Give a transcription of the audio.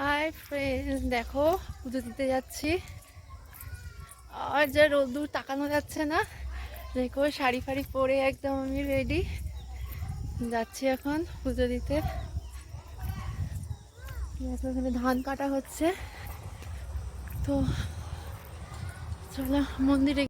Hi friend দেখো, পুজো দিতে যাচ্ছি। আর যা রোদ্দুর তাকানো যাচ্ছে না। দেখো, শাড়ি ফাড়ি পরে একদম আমি রেডি যাচ্ছি এখন পুজো দিতে। এখানে ধান কাটা হচ্ছে। তো চলো, মন্দিরে